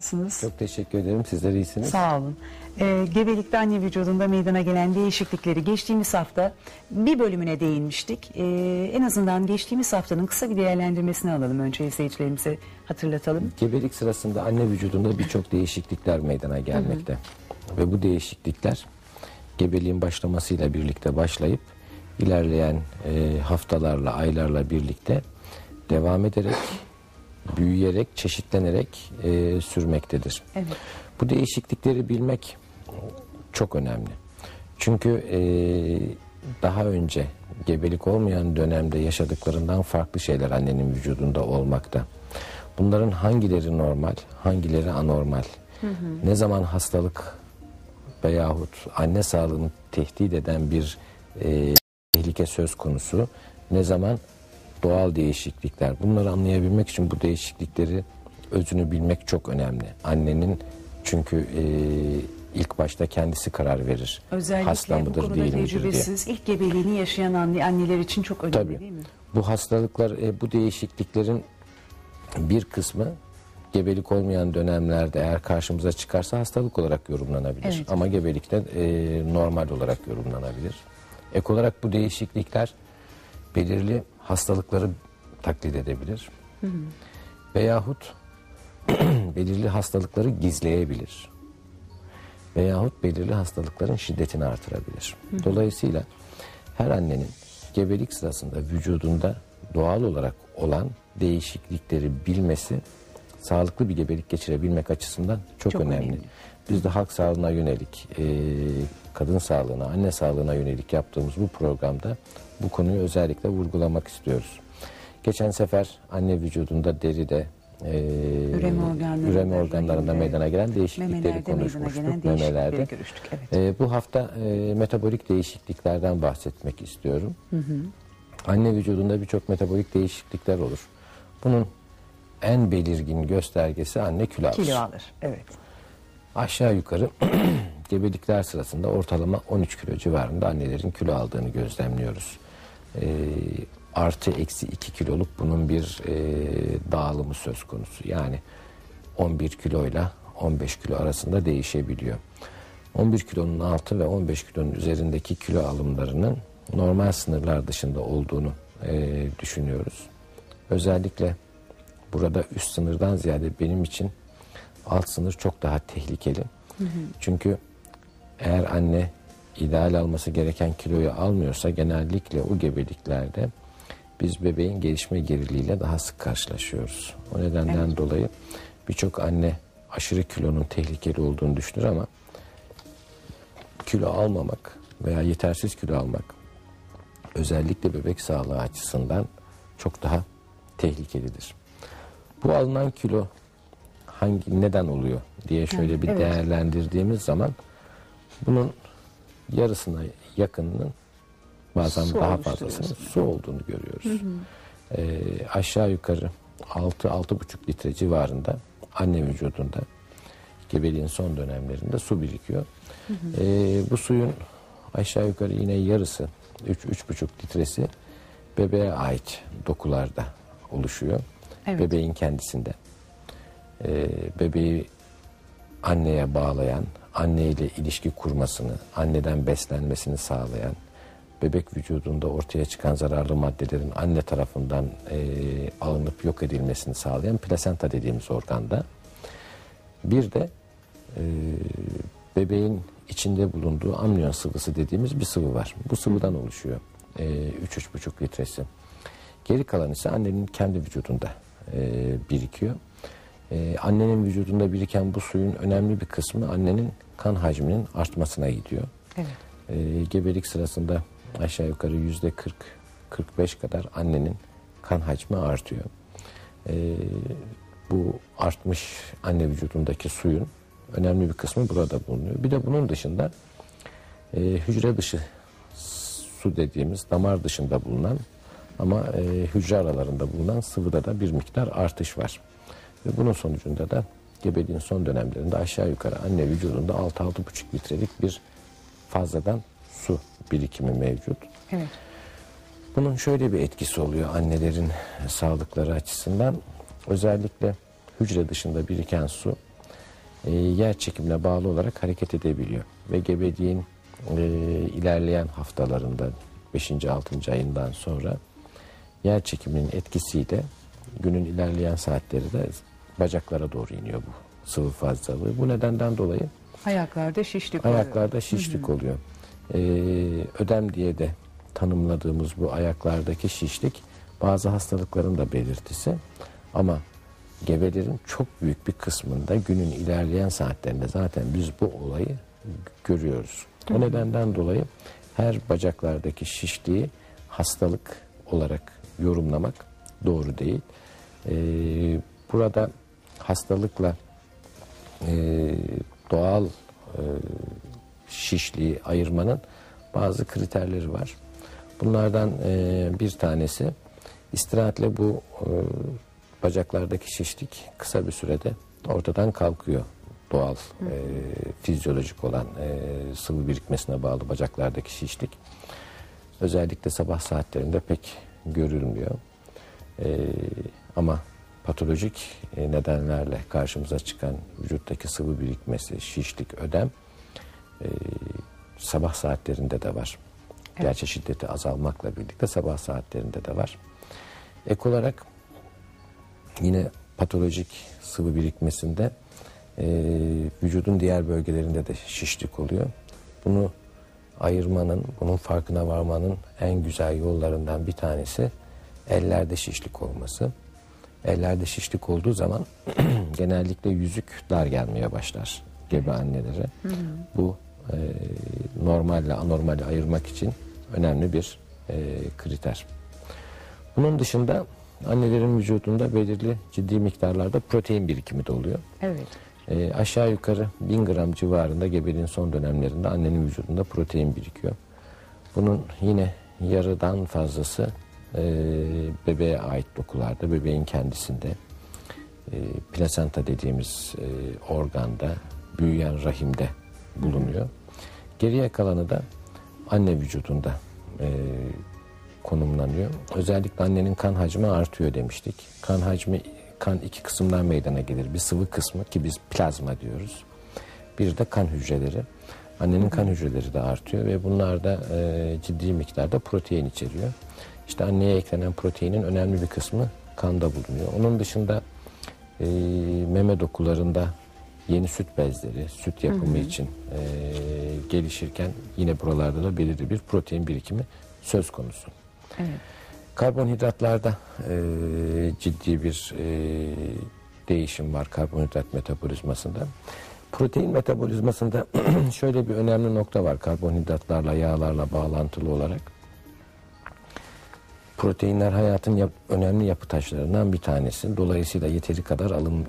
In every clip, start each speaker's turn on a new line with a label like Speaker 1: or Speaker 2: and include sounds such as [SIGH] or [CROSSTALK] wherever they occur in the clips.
Speaker 1: Nasılsınız?
Speaker 2: Çok teşekkür ederim. Sizler iyisiniz.
Speaker 1: Sağ olun. Ee, gebelikte anne vücudunda meydana gelen değişiklikleri geçtiğimiz hafta bir bölümüne değinmiştik. Ee, en azından geçtiğimiz haftanın kısa bir değerlendirmesini alalım önce izleyicilerimize hatırlatalım.
Speaker 2: Gebelik sırasında anne vücudunda birçok değişiklikler meydana gelmekte. Ve bu değişiklikler gebeliğin başlamasıyla birlikte başlayıp ilerleyen e, haftalarla, aylarla birlikte devam ederek, büyüyerek, çeşitlenerek e, sürmektedir.
Speaker 1: Evet.
Speaker 2: Bu değişiklikleri bilmek çok önemli. Çünkü e, daha önce gebelik olmayan dönemde yaşadıklarından farklı şeyler annenin vücudunda olmakta. Bunların hangileri normal, hangileri anormal? Ne zaman hastalık veyahut anne sağlığını tehdit eden bir e, tehlike söz konusu, ne zaman doğal değişiklikler. Bunları anlayabilmek için bu değişiklikleri özünü bilmek çok önemli. Annenin çünkü e, ilk başta kendisi karar verir.
Speaker 1: Özellikle
Speaker 2: Hasta
Speaker 1: bu
Speaker 2: mıdır
Speaker 1: konuda
Speaker 2: değil midir diye.
Speaker 1: tecrübesiz ilk gebeliğini yaşayan anne, anneler için çok önemli
Speaker 2: Tabii.
Speaker 1: değil mi?
Speaker 2: Bu hastalıklar, e, bu değişikliklerin bir kısmı gebelik olmayan dönemlerde eğer karşımıza çıkarsa hastalık olarak yorumlanabilir.
Speaker 1: Evet.
Speaker 2: Ama gebelikte e, normal olarak yorumlanabilir. Ek olarak bu değişiklikler belirli hastalıkları taklit edebilir. Veyahut [CLEARS THROAT] belirli hastalıkları gizleyebilir. Veyahut belirli hastalıkların şiddetini artırabilir. Dolayısıyla her annenin gebelik sırasında vücudunda doğal olarak olan değişiklikleri bilmesi sağlıklı bir gebelik geçirebilmek açısından çok,
Speaker 1: Çok
Speaker 2: önemli.
Speaker 1: önemli.
Speaker 2: Biz de halk sağlığına yönelik, e, kadın sağlığına, anne sağlığına yönelik yaptığımız bu programda bu konuyu özellikle vurgulamak istiyoruz. Geçen sefer anne vücudunda deride, e,
Speaker 1: Üreme organlarında,
Speaker 2: üreme organlarında meydana gelen değişiklikleri konuşmuştuk.
Speaker 1: gelen
Speaker 2: Memelerde.
Speaker 1: görüştük. Evet.
Speaker 2: E, bu hafta e, metabolik değişikliklerden bahsetmek istiyorum. Anne vücudunda birçok metabolik değişiklikler olur. Bunun en belirgin göstergesi anne kilo alır.
Speaker 1: Kilo alır. Evet.
Speaker 2: Aşağı yukarı [CLEARS THROAT] gebelikler sırasında ortalama 13 kilo civarında annelerin kilo aldığını gözlemliyoruz. Ee, artı eksi 2 kiloluk bunun bir e, dağılımı söz konusu. Yani 11 kiloyla 15 kilo arasında değişebiliyor. 11 kilonun altı ve 15 kilonun üzerindeki kilo alımlarının normal sınırlar dışında olduğunu e, düşünüyoruz. Özellikle burada üst sınırdan ziyade benim için alt sınır çok daha tehlikeli. Çünkü eğer anne ideal alması gereken kiloyu almıyorsa genellikle o gebeliklerde biz bebeğin gelişme geriliğiyle daha sık karşılaşıyoruz. O nedenden dolayı birçok anne aşırı kilonun tehlikeli olduğunu düşünür ama kilo almamak veya yetersiz kilo almak özellikle bebek sağlığı açısından çok daha tehlikelidir. Bu alınan kilo hangi neden oluyor diye şöyle bir
Speaker 1: evet.
Speaker 2: değerlendirdiğimiz zaman bunun yarısına yakınının bazen
Speaker 1: Su
Speaker 2: daha fazlasının su olduğunu görüyoruz. Ee, aşağı yukarı 6-6,5 litre civarında anne vücudunda gebeliğin son dönemlerinde su birikiyor. Ee, bu suyun aşağı yukarı yine yarısı 3-3,5 litresi bebeğe ait dokularda oluşuyor.
Speaker 1: Evet.
Speaker 2: Bebeğin kendisinde. Ee, bebeği anneye bağlayan, anneyle ilişki kurmasını, anneden beslenmesini sağlayan, bebek vücudunda ortaya çıkan zararlı maddelerin anne tarafından e, alınıp yok edilmesini sağlayan plasenta dediğimiz organda. Bir de e, bebeğin içinde bulunduğu amniyon sıvısı dediğimiz bir sıvı var. Bu sıvıdan oluşuyor. E, 3-3,5 litresi. Geri kalan ise annenin kendi vücudunda e, birikiyor. E, annenin vücudunda biriken bu suyun önemli bir kısmı annenin kan hacminin artmasına gidiyor.
Speaker 1: Evet.
Speaker 2: E, gebelik sırasında aşağı yukarı yüzde 40-45 kadar annenin kan hacmi artıyor. E, bu artmış anne vücudundaki suyun önemli bir kısmı burada bulunuyor. Bir de bunun dışında e, hücre dışı su dediğimiz damar dışında bulunan ama e, hücre aralarında bulunan sıvıda da bir miktar artış var. Ve bunun sonucunda da gebeliğin son dönemlerinde aşağı yukarı anne vücudunda 6-6,5 litrelik bir fazladan su birikimi mevcut.
Speaker 1: Evet.
Speaker 2: Bunun şöyle bir etkisi oluyor annelerin sağlıkları açısından. Özellikle hücre dışında biriken su e, yer çekimine bağlı olarak hareket edebiliyor. Ve gebeliğin e, ilerleyen haftalarında 5. 6. ayından sonra yer çekiminin etkisiyle günün ilerleyen saatleri de bacaklara doğru iniyor bu sıvı fazlalığı. Bu nedenden dolayı
Speaker 1: Ayaklarda şişlik oluyor.
Speaker 2: ayaklarda şişlik oluyor. Ee, ödem diye de tanımladığımız bu ayaklardaki şişlik bazı hastalıkların da belirtisi. Ama gebelerin çok büyük bir kısmında günün ilerleyen saatlerinde zaten biz bu olayı görüyoruz. O nedenden dolayı her bacaklardaki şişliği hastalık olarak yorumlamak doğru değil. Ee, burada hastalıkla e, doğal e, şişliği ayırmanın bazı kriterleri var. Bunlardan e, bir tanesi istirahatle bu e, bacaklardaki şişlik kısa bir sürede ortadan kalkıyor. Doğal, e, fizyolojik olan e, sıvı birikmesine bağlı bacaklardaki şişlik. Özellikle sabah saatlerinde pek görülmüyor. E, ama patolojik e, nedenlerle karşımıza çıkan vücuttaki sıvı birikmesi, şişlik, ödem e, sabah saatlerinde de var. Gerçi şiddeti azalmakla birlikte sabah saatlerinde de var. Ek olarak yine patolojik sıvı birikmesinde e, vücudun diğer bölgelerinde de şişlik oluyor. Bunu ayırmanın, bunun farkına varmanın en güzel yollarından bir tanesi ellerde şişlik olması. Ellerde şişlik olduğu zaman [CLEARS THROAT] genellikle yüzük dar gelmeye başlar gebe annelere. Bu e, normalle anormali ayırmak için önemli bir e, kriter. Bunun dışında annelerin vücudunda belirli ciddi miktarlarda protein birikimi de oluyor.
Speaker 1: Evet.
Speaker 2: E, aşağı yukarı 1000 gram civarında gebeliğin son dönemlerinde annenin vücudunda protein birikiyor. Bunun yine yarıdan fazlası e, bebeğe ait dokularda, bebeğin kendisinde, e, plasenta dediğimiz e, organda, büyüyen rahimde bulunuyor. Geriye kalanı da anne vücudunda e, konumlanıyor. Özellikle annenin kan hacmi artıyor demiştik. Kan hacmi kan iki kısımdan meydana gelir. Bir sıvı kısmı ki biz plazma diyoruz. Bir de kan hücreleri. Annenin kan hücreleri de artıyor ve bunlar da e, ciddi miktarda protein içeriyor. İşte anneye eklenen proteinin önemli bir kısmı kanda bulunuyor. Onun dışında e, meme dokularında yeni süt bezleri, süt yapımı için e, gelişirken yine buralarda da belirli bir protein birikimi söz konusu.
Speaker 1: Evet.
Speaker 2: Karbonhidratlarda e, ciddi bir e, değişim var karbonhidrat metabolizmasında. Protein metabolizmasında [CLEARS THROAT] şöyle bir önemli nokta var karbonhidratlarla, yağlarla bağlantılı olarak. Proteinler hayatın yap- önemli yapı taşlarından bir tanesi. Dolayısıyla yeteri kadar alın,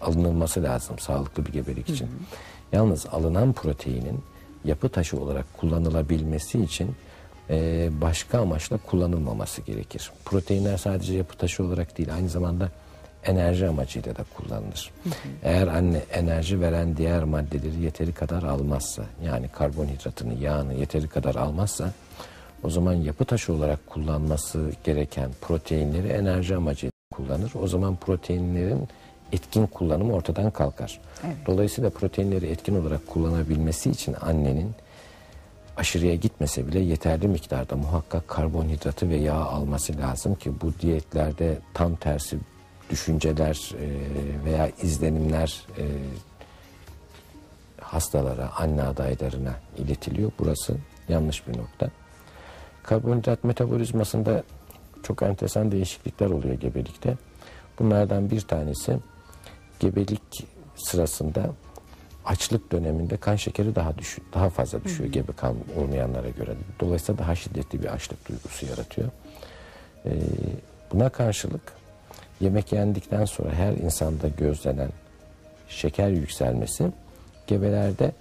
Speaker 2: alınılması lazım sağlıklı bir gebelik için. Yalnız alınan proteinin yapı taşı olarak kullanılabilmesi için e, başka amaçla kullanılmaması gerekir. Proteinler sadece yapı taşı olarak değil aynı zamanda enerji amacıyla da kullanılır. Eğer anne enerji veren diğer maddeleri yeteri kadar almazsa yani karbonhidratını, yağını yeteri kadar almazsa o zaman yapı taşı olarak kullanması gereken proteinleri enerji amacıyla kullanır. O zaman proteinlerin etkin kullanımı ortadan kalkar.
Speaker 1: Evet.
Speaker 2: Dolayısıyla proteinleri etkin olarak kullanabilmesi için annenin aşırıya gitmese bile yeterli miktarda muhakkak karbonhidratı ve yağ alması lazım ki bu diyetlerde tam tersi düşünceler e, veya izlenimler e, hastalara, anne adaylarına iletiliyor. Burası yanlış bir nokta. Karbonhidrat metabolizmasında çok enteresan değişiklikler oluyor gebelikte. Bunlardan bir tanesi gebelik sırasında açlık döneminde kan şekeri daha düşü, daha fazla düşüyor gebe kan olmayanlara göre. Dolayısıyla daha şiddetli bir açlık duygusu yaratıyor. Ee, buna karşılık yemek yendikten sonra her insanda gözlenen şeker yükselmesi gebelerde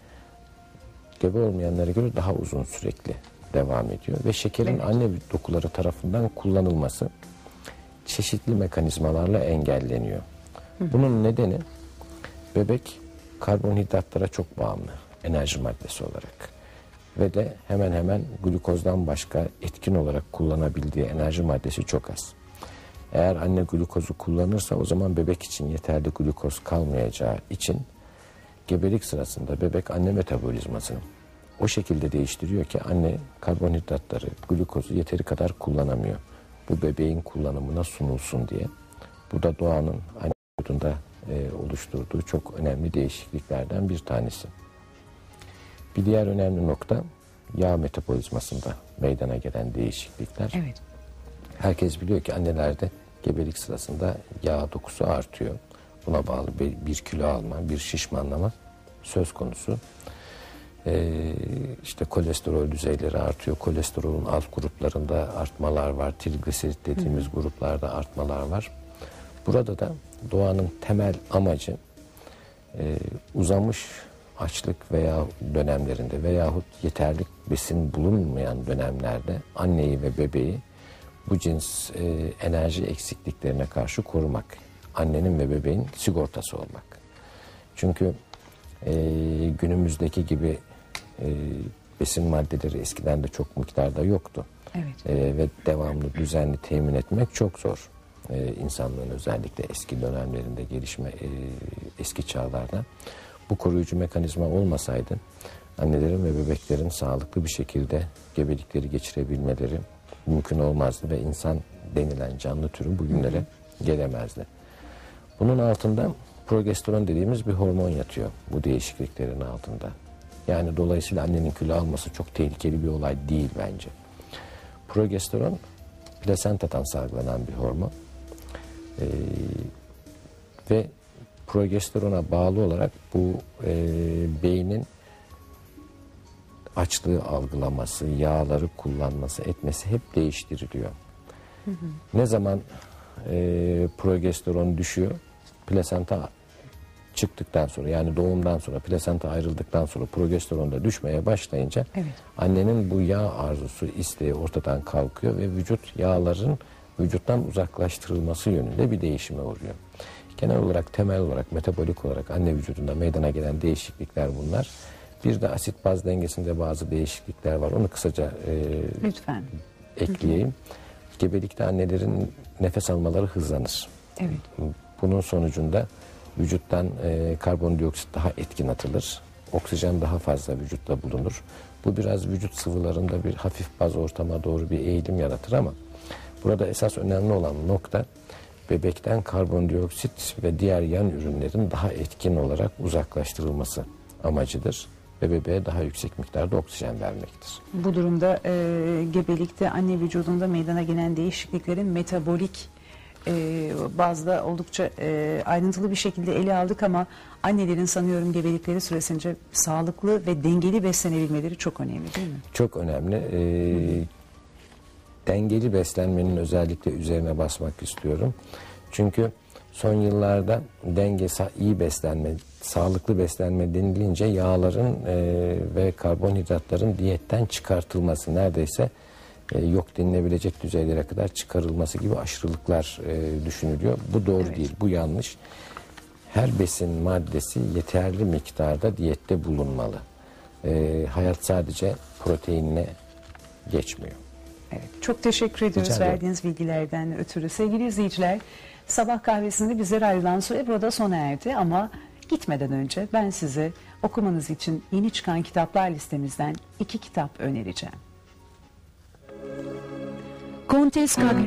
Speaker 2: gebe olmayanlara göre daha uzun sürekli devam ediyor ve şekerin
Speaker 1: Evet.
Speaker 2: anne dokuları tarafından kullanılması çeşitli mekanizmalarla engelleniyor. Bunun nedeni bebek karbonhidratlara çok bağımlı enerji maddesi olarak ve de hemen hemen glukozdan başka etkin olarak kullanabildiği enerji maddesi çok az. Eğer anne glukozu kullanırsa o zaman bebek için yeterli glukoz kalmayacağı için gebelik sırasında bebek anne metabolizmasını o şekilde değiştiriyor ki anne karbonhidratları, glukozu yeteri kadar kullanamıyor. Bu bebeğin kullanımına sunulsun diye. Bu da doğanın anne vücudunda e, oluşturduğu çok önemli değişikliklerden bir tanesi. Bir diğer önemli nokta yağ metabolizmasında meydana gelen değişiklikler.
Speaker 1: Evet.
Speaker 2: Herkes biliyor ki annelerde gebelik sırasında yağ dokusu artıyor. Buna bağlı bir, kilo alma, bir şişmanlama söz konusu. Ee, işte kolesterol düzeyleri artıyor. Kolesterolün alt gruplarında artmalar var. Trigliserit dediğimiz gruplarda artmalar var. Burada da doğanın temel amacı e, uzamış açlık veya dönemlerinde veyahut yeterli besin bulunmayan dönemlerde anneyi ve bebeği bu cins e, enerji eksikliklerine karşı korumak. Annenin ve bebeğin sigortası olmak. Çünkü e, günümüzdeki gibi e, besin maddeleri eskiden de çok miktarda yoktu.
Speaker 1: Evet.
Speaker 2: E, ve devamlı düzenli temin etmek çok zor. E, insanlığın özellikle eski dönemlerinde gelişme e, eski çağlarda bu koruyucu mekanizma olmasaydı annelerin ve bebeklerin sağlıklı bir şekilde gebelikleri geçirebilmeleri mümkün olmazdı ve insan denilen canlı türü bugünlere gelemezdi. Bunun altında progesteron dediğimiz bir hormon yatıyor bu değişikliklerin altında. Yani dolayısıyla annenin kilo alması çok tehlikeli bir olay değil bence. Progesteron plasentadan salgılanan bir hormon. Ee, ve progesterona bağlı olarak bu e, beynin açlığı algılaması, yağları kullanması, etmesi hep değiştiriliyor. Ne zaman e, progesteron düşüyor, plasenta çıktıktan sonra yani doğumdan sonra plasenta ayrıldıktan sonra progesteron da düşmeye başlayınca
Speaker 1: Evet.
Speaker 2: annenin bu yağ arzusu, isteği ortadan kalkıyor ve vücut yağların vücuttan uzaklaştırılması yönünde bir değişime uğruyor. Genel olarak temel olarak metabolik olarak anne vücudunda meydana gelen değişiklikler bunlar. Bir de asit baz dengesinde bazı değişiklikler var. Onu kısaca e,
Speaker 1: Lütfen.
Speaker 2: ekleyeyim. Gebelikte annelerin nefes almaları hızlanır.
Speaker 1: Evet.
Speaker 2: Bunun sonucunda vücuttan e, karbondioksit daha etkin atılır. Oksijen daha fazla vücutta bulunur. Bu biraz vücut sıvılarında bir hafif baz ortama doğru bir eğilim yaratır ama burada esas önemli olan nokta bebekten karbondioksit ve diğer yan ürünlerin daha etkin olarak uzaklaştırılması amacıdır ve bebeğe daha yüksek miktarda oksijen vermektir.
Speaker 1: Bu durumda e, gebelikte anne vücudunda meydana gelen değişikliklerin metabolik e, bazda oldukça e, ayrıntılı bir şekilde ele aldık ama annelerin sanıyorum gebelikleri süresince sağlıklı ve dengeli beslenebilmeleri çok önemli değil mi?
Speaker 2: Çok önemli. Ee, dengeli beslenmenin özellikle üzerine basmak istiyorum. Çünkü son yıllarda denge, iyi beslenme, sağlıklı beslenme denilince yağların e, ve karbonhidratların diyetten çıkartılması neredeyse e, yok denilebilecek düzeylere kadar çıkarılması gibi aşırılıklar e, düşünülüyor. Bu doğru
Speaker 1: Evet.
Speaker 2: değil, bu yanlış. Her besin maddesi yeterli miktarda diyette bulunmalı. E, hayat sadece proteinle geçmiyor.
Speaker 1: Evet, çok teşekkür ediyoruz verdiğiniz bilgilerden ötürü. Sevgili izleyiciler, sabah kahvesinde bizlere ayrılan süre burada sona erdi ama gitmeden önce ben size okumanız için yeni çıkan kitaplar listemizden iki kitap önereceğim. Kontes Kag